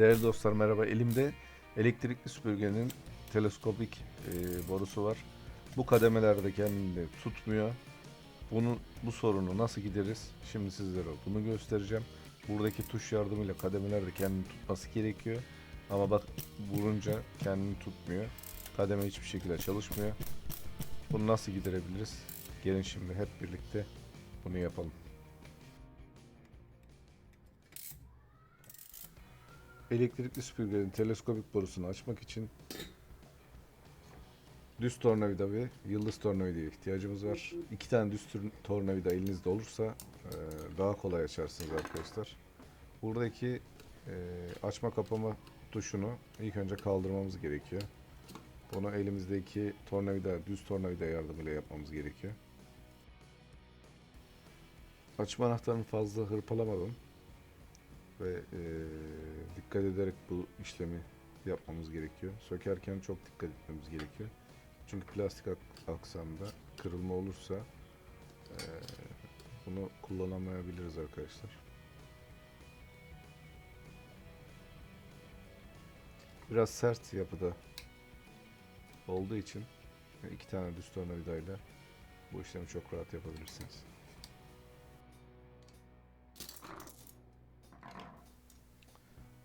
Değerli dostlar merhaba. Elimde elektrikli süpürgenin teleskopik e, borusu var. Bu kademelerde kendini tutmuyor. Bunu bu sorunu nasıl gideriz? Şimdi sizlere bunu göstereceğim. Buradaki tuş yardımıyla kademelerde kendini tutması gerekiyor. Ama bak vurunca kendini tutmuyor. Kademe hiçbir şekilde çalışmıyor. Bunu nasıl giderebiliriz? Gelin şimdi hep birlikte bunu yapalım. Elektrikli süpürgenin teleskopik borusunu açmak için düz tornavida ve yıldız tornavidaya ihtiyacımız var. İki tane düz tornavida elinizde olursa e, daha kolay açarsınız arkadaşlar. Buradaki e, açma kapama tuşunu ilk önce kaldırmamız gerekiyor. Bunu elimizdeki tornavida, düz tornavida yardımıyla yapmamız gerekiyor. Açma anahtarını fazla hırpalamadan ve e, dikkat ederek bu işlemi yapmamız gerekiyor. Sökerken çok dikkat etmemiz gerekiyor. Çünkü plastik ak- aksamda kırılma olursa e, bunu kullanamayabiliriz arkadaşlar. Biraz sert yapıda olduğu için iki tane düz tornavidayla bu işlemi çok rahat yapabilirsiniz.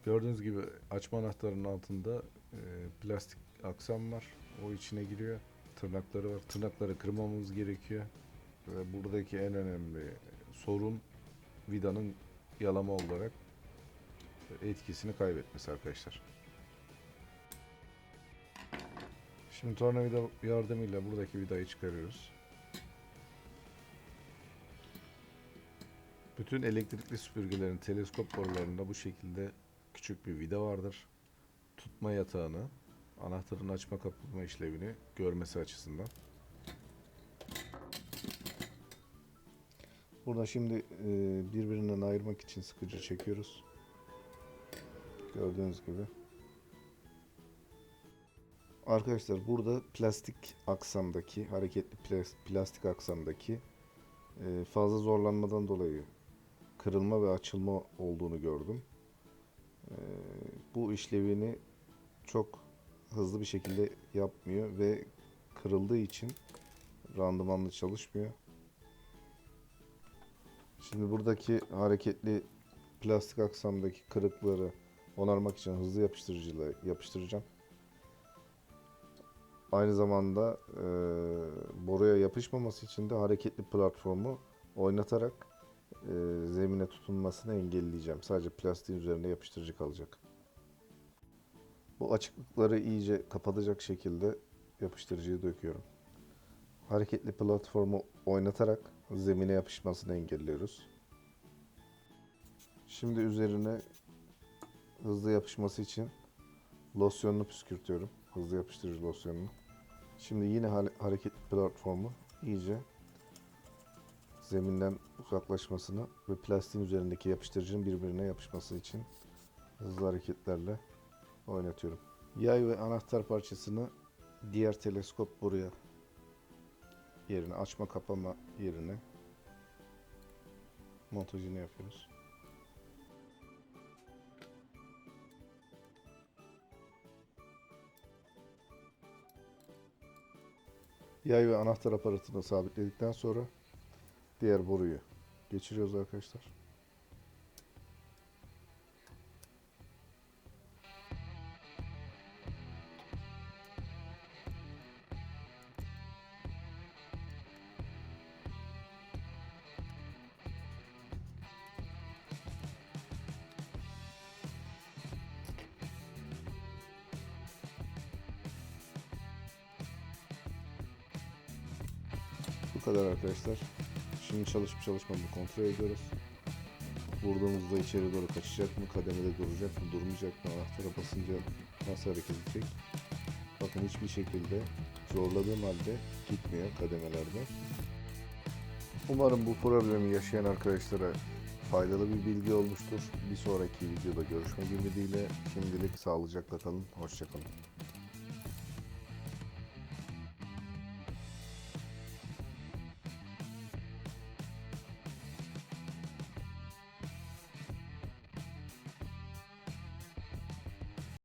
Gördüğünüz gibi açma anahtarının altında e, plastik aksam var. O içine giriyor. Tırnakları var. Tırnakları kırmamamız gerekiyor. Ve buradaki en önemli sorun vidanın yalama olarak etkisini kaybetmesi arkadaşlar. Şimdi tornavida yardımıyla buradaki vidayı çıkarıyoruz. Bütün elektrikli süpürgelerin teleskop borularında bu şekilde küçük bir vida vardır. Tutma yatağını, anahtarın açma kapatma işlevini görmesi açısından. Burada şimdi e, birbirinden ayırmak için sıkıcı çekiyoruz. Gördüğünüz gibi. Arkadaşlar burada plastik aksamdaki, hareketli plas- plastik aksamdaki e, fazla zorlanmadan dolayı kırılma ve açılma olduğunu gördüm. E, bu işlevini çok hızlı bir şekilde yapmıyor ve kırıldığı için randımanlı çalışmıyor. Şimdi buradaki hareketli plastik aksamdaki kırıkları onarmak için hızlı yapıştırıcıyla yapıştıracağım. Aynı zamanda e, boruya yapışmaması için de hareketli platformu oynatarak e, zemine tutunmasını engelleyeceğim. Sadece plastiğin üzerinde yapıştırıcı kalacak. Bu açıklıkları iyice kapatacak şekilde yapıştırıcıyı döküyorum. Hareketli platformu oynatarak zemine yapışmasını engelliyoruz. Şimdi üzerine hızlı yapışması için losyonunu püskürtüyorum. Hızlı yapıştırıcı losyonunu. Şimdi yine hare- hareketli platformu iyice zeminden uzaklaşmasını ve plastiğin üzerindeki yapıştırıcının birbirine yapışması için hızlı hareketlerle oynatıyorum. Yay ve anahtar parçasını diğer teleskop buraya yerine açma kapama yerine montajını yapıyoruz. Yay ve anahtar aparatını sabitledikten sonra diğer boruyu geçiriyoruz arkadaşlar. Bu kadar arkadaşlar. Şimdi çalışıp çalışmadığını kontrol ediyoruz. Vurduğumuzda içeri doğru kaçacak mı, kademede duracak mı, durmayacak mı, anahtara basınca nasıl hareket edecek? Bakın hiçbir şekilde zorladığım halde gitmiyor kademelerde. Umarım bu problemi yaşayan arkadaşlara faydalı bir bilgi olmuştur. Bir sonraki videoda görüşmek ümidiyle şimdilik sağlıcakla kalın, hoşçakalın.